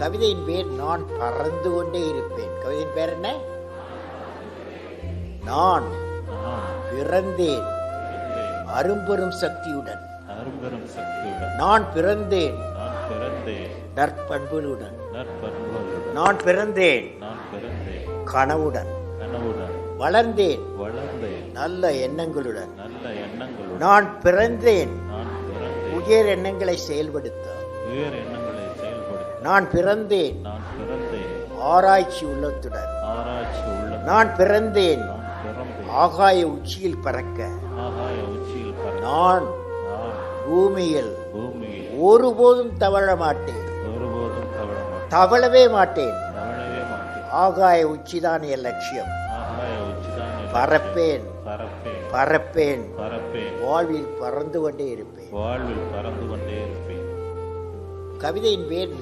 கவிதையின் பேர் நான் பறந்து கொண்டே இருப்பேன். கவிதையின் பேர் என்ன? நான் பிறந்தேன். அரும்பெரும் சக்தியுடன். நான் பிறந்தேன். நற்பண்புகளுடன். நான் பிறந்தேன். கனவுடன். வளர்ந்தேன். வளர்ந்தேன். நல்ல எண்ணங்களுடன். நல்ல எண்ணங்களுடன். நான் பிறந்தேன். நான் பிறந்தேன். உயர் எண்ணங்களை செயல்படுத்த. உயர் எண்ணங்களை செயல்படுத்த நான் பிறந்தேன். நான் பிறந்தேன். ஆராய்ச்சி உள்ளத்துடன். ஆராய்ச்சி உள்ள நான் பிறந்தேன். ஆகாய உச்சியில் பறக்க. ஆகாய உச்சியில் நான் பூமியில் பூமியில். ஒருபோதும் தவழ மாட்டேன். ஒருபோதும் தவழ மாட்டேன். தவழவே மாட்டேன். தவழவே மாட்டேன். ஆகாய உச்சிதான் என் லட்சியம். ஆகாய உச்சிதான் என் பறப்பேன். பறப்பேன். பறப்பேன். பறப்பேன். வாழ்வில் பறந்து கொண்டே இருப்பேன். வாழ்வில் பறந்து கொண்டே இருப்பேன். கவிதையின் பேர்